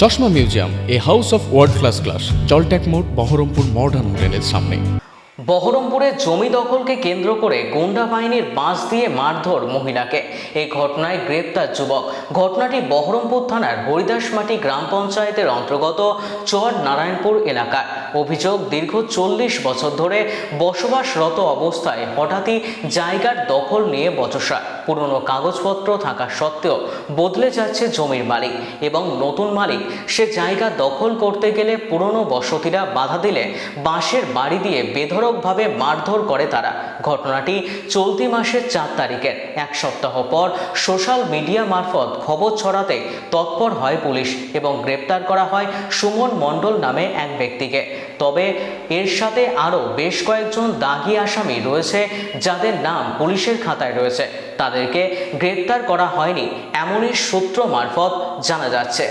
চশমা museum, a house of world class class জলট্যাক মোড়, Baharampur modern হোটেলের সামনে। বহরমপুরে জমি দখলকে কেন্দ্র করে গোন্ডা বাহিনীর বাঁশ দিয়ে মারধর মহিলাকে। এই ঘটনায় গ্রেপ্তার যুবক। ঘটনাটি বহরমপুর থানার হরিদাসমাটি গ্রাম পঞ্চায়েতের অন্তর্গত চর নারায়ণপুর এলাকার অভিযোগ, দীর্ঘ চল্লিশ বছর ধরে বসবাসরত অবস্থায় হঠাৎই জায়গার দখল নিয়ে বচসা। পুরনো কাগজপত্র থাকা সত্ত্বেও বদলে যাচ্ছে জমির মালিক এবং নতুন মালিক। সে জায়গা দখল করতে গেলে পুরনো বসতিরা বাধা দিলে বাঁশের বাড়ি দিয়ে বেধড়কভাবে মারধর করে তারা। ঘটনাটি চলতি মাসের চার তারিখের। এক সপ্তাহ পর সোশ্যাল মিডিয়া মারফত খবর ছড়াতে তৎপর হয় পুলিশ এবং গ্রেপ্তার করা হয় সুমন মণ্ডল নামে এক ব্যক্তিকে। তবে এর সাথে আরও বেশ কয়েকজন দাগি আসামি রয়েছে যাদের নাম পুলিশের খাতায় রয়েছে। তাদেরকে গ্রেপ্তার করা হয়নি এমনই সূত্র মারফত জানা যাচ্ছে।